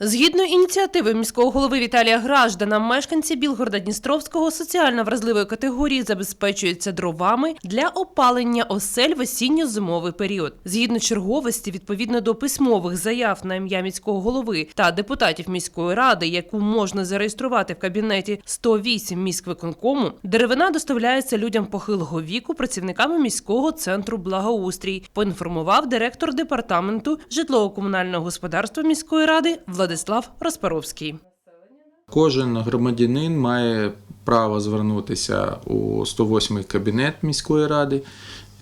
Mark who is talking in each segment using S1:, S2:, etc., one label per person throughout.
S1: Згідно ініціативи міського голови Віталія Граждана, мешканці Білгорода Дністровського соціально вразливої категорії забезпечуються дровами для опалення осель в осінньо-зимовий період. Згідно черговості, відповідно до письмових заяв на ім'я міського голови та депутатів міської ради, яку можна зареєструвати в кабінеті 108 міськвиконкому, деревина доставляється людям похилого віку працівниками міського центру благоустрій. Поінформував директор департаменту житлово-комунального господарства міської ради Владислав Розпаровський.
S2: Кожен громадянин має право звернутися у 108 й кабінет міської ради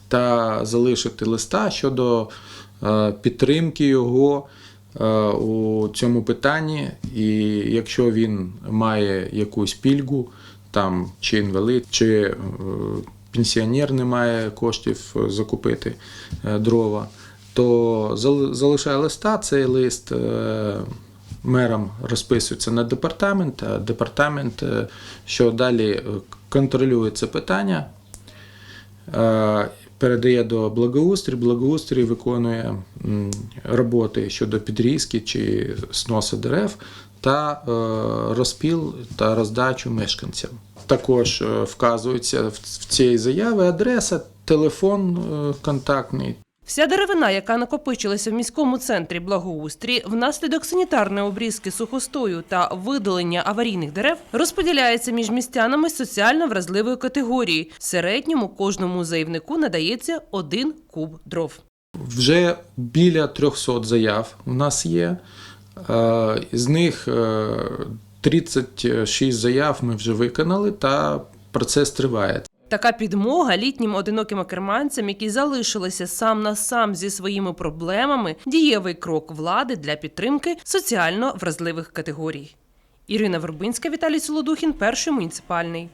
S2: та залишити листа щодо е, підтримки його е, у цьому питанні. І якщо він має якусь пільгу, там чи інвалид, чи е, пенсіонер не має коштів закупити дрова, то залишає листа, цей лист мерам розписується на департамент, а департамент, е, що далі е, контролює це питання, е, передає до благоустрій, благоустрій виконує роботи щодо підрізки чи сносу дерев та розпіл та роздачу мешканцям. Також вказується в цій заяві адреса, телефон контактний
S1: Вся деревина, яка накопичилася в міському центрі благоустрій, внаслідок санітарної обрізки сухостою та видалення аварійних дерев, розподіляється між містянами соціально вразливої категорії. Середньому кожному заявнику надається один куб дров.
S2: Вже біля 300 заяв у нас є. Е, З них е, 36 заяв ми вже виконали, та процес триває.
S1: Така підмога літнім одиноким керманцям, які залишилися сам на сам зі своїми проблемами, дієвий крок влади для підтримки соціально вразливих категорій. Ірина Вербинська, Віталій Солодухін, перший муніципальний.